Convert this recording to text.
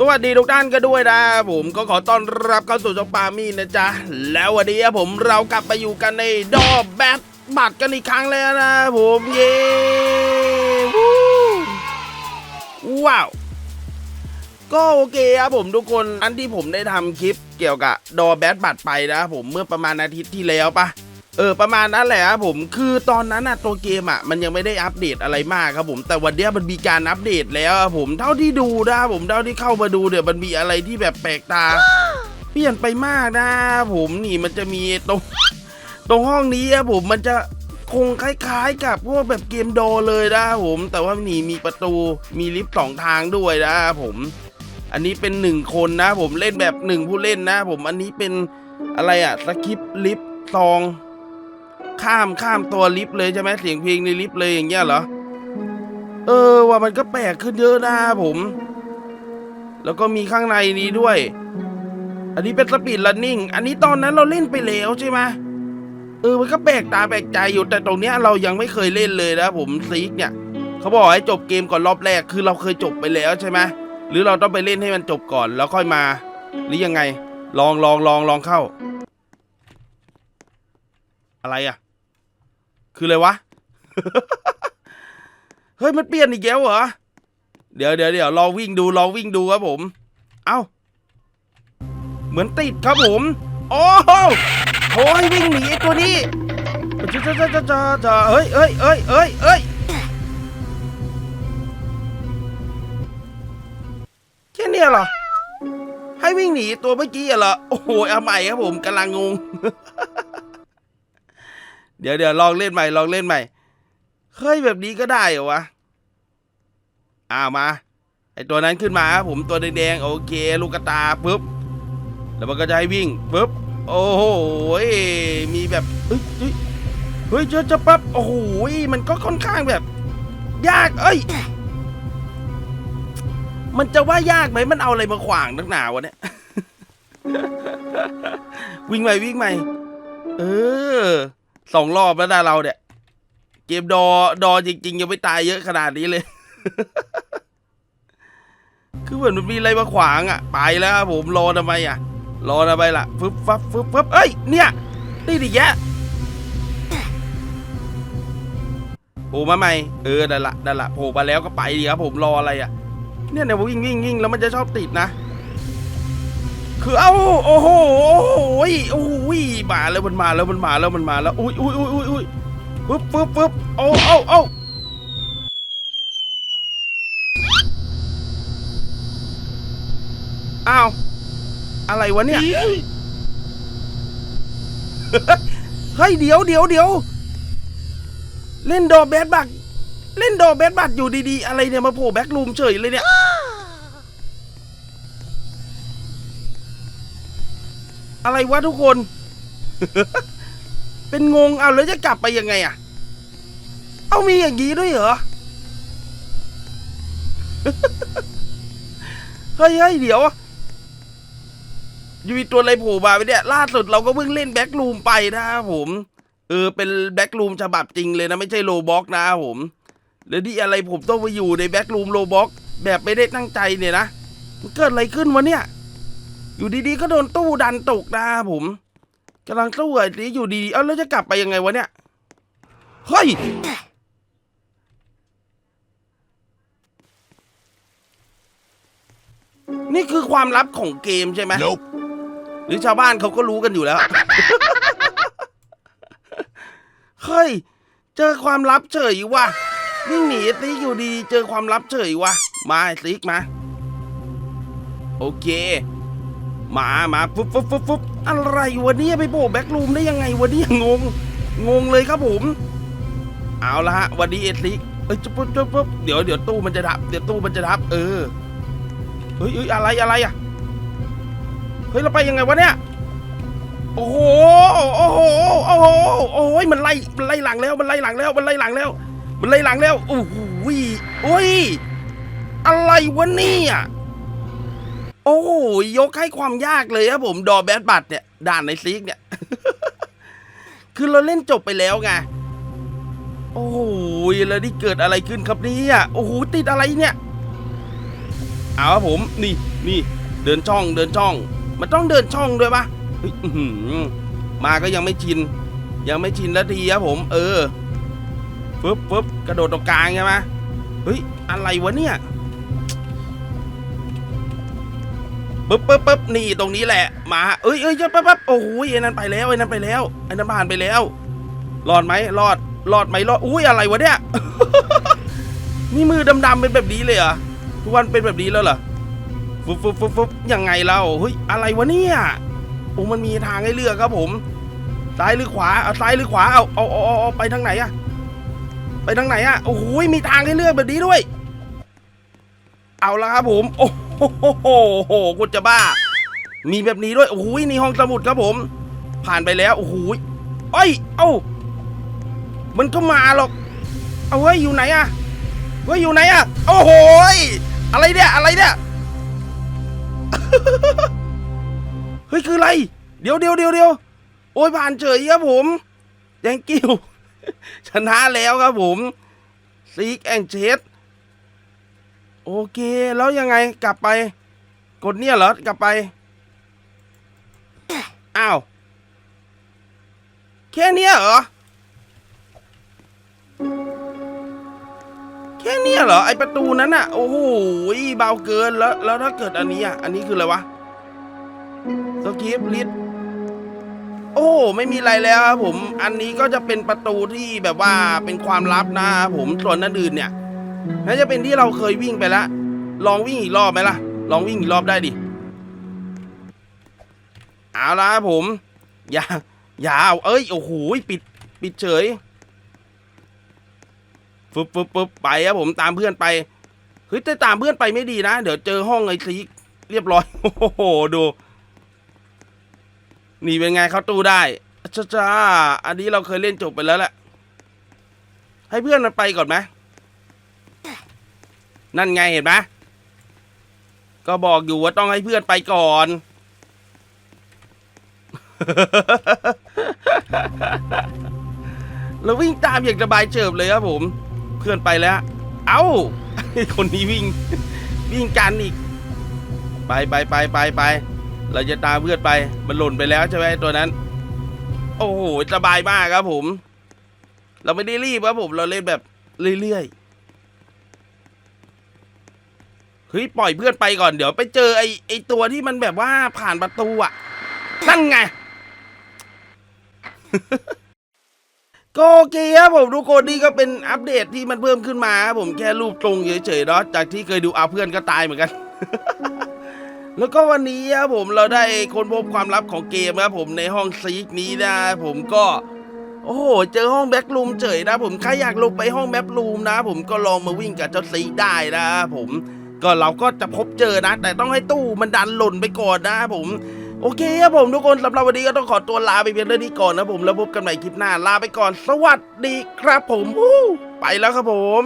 สวัสดีทุกท่านกันด้วยนะผมก็ขอต้อนรับเข้าสู่ช่องปามี่นะจ๊ะ แล้ววันนี้ผมเรากลับไปอยู่กันในดอแบทบัตกันอีกครั้งแล้วนะผมเย้วู้ว้าว ก็โอเคครับผมทุกคนอันที่ผมได้ทำคลิปเกี่ยวกับดอแบทบัตไปนะผมเมื่อประมาณอาทิตย์ที่แล้วปะ เออประมาณนั้นแหละครับผมคือตอนนั้นอะตัวเกมอะมันยังไม่ได้อัปเดตอะไรมากครับผมแต่วันเนี้ยมันมีการอัปเดตแล้วครับผมเท่าที่ดูนะครับผมเท่าที่เข้ามาดูเนี่ยมันมีอะไรที่แบบแปลกตา เปลี่ยนไปมากนะผมนี่มันจะมีตรงตรงห้องนี้ครับผมมันจะคงคล้ายๆ กับพวกแบบเกมโดเลยนะครับผมแต่ว่านี่มีประตูมีลิฟต์สองทางด้วยนะครับผมอันนี้เป็นหนึ่งคนนะผมเล่นแบบหนึ่งผู้เล่นนะผมอันนี้เป็นอะไรอะสคริปต์ลิฟต์ซอง ข้ามข้ามตัวลิฟต์เลยใช่ไหมเสียงเพลงในลิฟต์เลยอย่างเงี้ยเหรอ เออว่ามันก็แปลกขึ้นเยอะนะผม แล้วก็มีข้างในนี้ด้วย อันนี้เป็นสปีดลันนิ่ง อันนี้ตอนนั้นเราเล่นไปแล้วใช่ไหมเออ มันก็แปลกตาแปลกใจอยู่ แต่ตรงเนี้ยเรายังไม่เคยเล่นเลยนะผมซีกเนี่ย เขาบอกให้จบเกมก่อนรอบแรก คือเราเคยจบไปแล้วใช่ไหมหรือเราต้องไปเล่นให้มันจบก่อนแล้วค่อยมา หรือยังไง ลองลองลองลองเข้า อะไรอะ คืออะไรวะ เฮ้ย มันเปลี่ยนอีกแล้วเหรอ เดี๋ยวเดี๋ยวเดี๋ยวลองวิ่งดูลองวิ่งดูครับผม เอ้า เหมือนติดครับผม โอ้โหโอ้ยวิ่งหนีไอ้ตัวนี้จ้าจ้าจ้าจ้าจ้าเฮ้ยเฮ้ยเฮ้ยเฮ้ยเฮ้ยแค่เนี้ยเหรอ ให้วิ่งหนีตัวเมื่อกี้เหรอ โอ้โหเอาใหม่ครับผมกำลังงง เดี๋ยวเดี๋ยวลองเล่นใหม่ลองเล่นใหม่ เฮ้ยแบบนี้ก็ได้เหรอวะ อ้าวมา ไอตัวนั้นขึ้นมาครับผมตัวแดงๆโอเค ลูกกตาปุ๊บ แล้วมันก็จะให้วิ่งปุ๊บ โอ้โหมีแบบเฮ้ยเฮ้ยจอจะปั๊บ โอ้โหมันก็ค่อนข้างแบบ ยาก เอ้ย มันจะว่ายากไหมมันเอาอะไรมาขวางนักหนาวะเนี่ย วิ่งใหม่วิ่งใหม่ เออ สองรอบแล้วนะเราเนี่ย เกมดอดอจริง ๆ ยังไม่ตายเยอะขนาดนี้เลย คือเหมือนมันมีอะไรมาขวางอะ ไปแล้วครับผมรอทำไมอะ รอทำไมล่ะฟึบฟับฟึบฟับเอ้ย เนี่ยนี่ดิแยะโผล่มาใหม่เออนั่นละนั่นละโผล่มาแล้วก็ไปดีครับผมรออะไรอะ เนี่ยเนี่ยวิ่งวิ่งวิ่งแล้วมันจะชอบติดนะ คือเอ้าโอ้โหโอ้โหโอ้โหมาแล้วมันมาแล้วมันมาแล้วมันมาแล้วอุ้ยอุ้ยอุ้ยอุ้ยอุ้ยปึ๊บปึ๊บปึ๊บโอ้โอ้โอ้าอ้าวอะไรวะเนี่ยเฮ้ยเดี๋ยวเดี๋ยวเดี๋ยวเล่นดอแบดบัก เล่นดอแบดบักอยู่ดีๆ อะไรเนี่ยมาโผล่แบ็กรูมเฉยเลยเนี่ย อะไรวะทุกคน เป็นงงเอาแล้วจะกลับไปยังไงอะเอามีอย่างนี้ด้วยเหรอ เฮ้ยเฮ้ยเดี๋ยวยูมีตัวอะไรโผล่มาไปเนี่ย ล่าสุดเราก็เพิ่งเล่นแบ็กรูมไปนะครับผม เออ เป็นแบ็กรูมฉบับจริงเลยนะ ไม่ใช่โลบ็อกนะครับผม แล้วที่อะไรผมต้องมาอยู่ในแบ็กรูมโลบ็อกแบบไม่ได้ตั้งใจเนี่ยนะมันเกิดอะไรขึ้นวะเนี่ย อยู่ดีๆก็โดนตู้ดันตกนะครับผมกำลังตู้ไอ้นี้อยู่ดีๆเอ้าแล้วจะกลับไปยังไงวะเนี่ยเฮ้ยนี่คือความลับของเกมใช่ไหม Nope. หรือชาวบ้านเขาก็รู้กันอยู่แล้ว เฮ้ย เจอความลับเฉยว่ะวิ่งหนีติ๊กอยู่ดี เจอความลับเฉยว่ะ มาไอ้ติ๊กมา โอเค มามาฟุ๊บฟุ๊บฟุ๊บฟุ๊บอะไรวะเนี่ยไปโผล่แบ็กรูมได้ยังไงวะเนี่ยงง งงเลยครับผม เอาละฮะวันนี้เอติ๊กเอ้ยจุ๊บปุ๊บจุ๊บปุ๊บเดี๋ยวเดี๋ยวตู้มันจะดับ เดี๋ยวตู้มันจะดับ เออเฮ้ยเฮ้ยอะไรอะไรอะเฮ้ยเราไปยังไงวะเนี่ยโอ้โหโอ้โหโอ้โหโอ้ยมันไล่มันไล่หลังแล้วมันไล่หลังแล้วมันไล่หลังแล้ว มันไล่หลังแล้วโอ้โหโอ้ยอะไรวะเนี่ย โอ้โหยกให้ความยากเลยครับผมดอแบดบัตเนี่ย ด่านในซีกเนี่ย คือเราเล่นจบไปแล้วไง โอ้โหแล้วนี่เกิดอะไรขึ้นครับเนี่ยโอ้โหติดอะไรเนี่ย เอาครับผมนี่นี่เดินช่องเดินช่อง มันต้องเดินช่องด้วยปะมาก็ยังไม่ชิน ยังไม่ชินนาทีครับผม เออฟึบฟึบกระโดดตรงกลางใช่ไหมเฮ้ยอะไรวะเนี่ย ปึ๊บปึ๊บปึ๊บนี่ตรงนี้แหละ มาเอ้ยเอ้ยปั๊บปั๊บโอ้โหไอ้นั่นไปแล้วไอ้นั่นไปแล้วไอ้นั่นผ่านไปแล้วรอดไหมรอดรอดไหมรอดอุ้ยอะไรวะเนี่ยนี่มือดำๆเป็นแบบนี้เลยเหรอทุกวันเป็นแบบนี้แล้วเหรอฟึบฟึบฟึบฟึบยังไงเราเฮ้ยอะไรวะเนี่ยโอ้มันมีทางให้เลือกครับผมซ้ายหรือขวาเอาซ้ายหรือขวาเอาเอาเอาเอาเอาไปทางไหนอะไปทางไหนอะโอ้โหมีทางให้เลือกแบบนี้ด้วย เอาละครับผมโอ้ โอ้โหคุณจะบ้า มีแบบนี้ด้วยโอ้โหนี่ห้องสมุดครับผม ผ่านไปแล้วโอ้โหเอ้ยเอ้ามันก็มาหรอก เอาเฮ้ยอยู่ไหนอะเฮ้ยอยู่ไหนอะโอ้โหอะไรเนี่ยอะไรเนี่ยเฮ้ยคืออะไร เดี๋ยวเดี๋ยวเดี๋ยวเดี๋ยวโอ้ยผ่านเฉยครับผมยังกิ้วชนะแล้วครับผมซีกแองเชส โอเคแล้วยังไงกลับไป กดเนี่ยเหรอกลับไป อ้าว แค่เนี้ยเหรอ แค่เนี้ยเหรอ ไอประตูนั้นอะโอ้โหเบาเกินแล้ว แล้วถ้าเกิดอันนี้อะอันนี้คืออะไรวะสกิปลิสโอ้ไม่มีอะไรแล้วครับผม อันนี้ก็จะเป็นประตูที่แบบว่าเป็นความลับนะครับผมส่วนนั้นอื่นเนี่ย น่าจะเป็นที่เราเคยวิ่งไปแล้ว ลองวิ่งอีกรอบไหมล่ะ ลองวิ่งอีกรอบได้ดิ เอาละครับผม อย่า อย่าเอา เอ้ย โอ้โห ปิด ปิดเฉยฟึบฟึบฟึบไปครับผมตามเพื่อนไป เฮ้ยแต่ตามเพื่อนไปไม่ดีนะ เดี๋ยวเจอห้องไอซีเรียบร้อย โอ้โห ดู นี่เป็นไงเขาตู้ได้จ้าจ้าอันนี้เราเคยเล่นจบไปแล้วแหละ ให้เพื่อนมันไปก่อนไหม นั่นไงเห็นไหมก็บอกอยู่ว่าต้องให้เพื่อนไปก่อนเราวิ่งตามอย่างสบายเฉิบเลยครับผม เพื่อนไปแล้ว เอ้า คนนี้วิ่ง วิ่งกันอีก ไปไปไปไปไป เราจะตามเพื่อนไป มันหล่นไปแล้วใช่ไหมตัวนั้น โอ้โห สบายมากครับผม เราไม่ได้รีบครับผม เราเล่นแบบเรื่อยๆ เฮ้ยปล่อยเพื่อนไปก่อนเดี๋ยวไปเจอไอ้ไอ้ตัวที่มันแบบว่าผ่านประตูอะนั่นไง ก็โอเคครับผมทุกคนนี่ก็เป็นอัปเดตที่มันเพิ่มขึ้นมาครับผมแค่รูปตรงเฉยๆเนาะจากที่เคยดูเอาเพื่อนก็ตายเหมือนกัน แล้วก็วันนี้ครับผมเราได้ค้นพบความลับของเกมครับผมในห้องซีกนี้นะผมก็โอ้โห เจอห้องแบ็กรูมเฉยนะผม ใครอยากลงไปห้องแบ็กรูมนะผมก็ลองมาวิ่งกับเจ้าซีกได้นะผม ก็เราก็จะพบเจอนะ แต่ต้องให้ตู้มันดันหล่นไปก่อนนะผม โอเคครับผมทุกคนสำหรับวันนี้ก็ต้องขอตัวลาไปเพียงเท่านี้ก่อนนะผมแล้วพบกันใหม่คลิปหน้าลาไปก่อน สวัสดีครับผมไปแล้วครับผม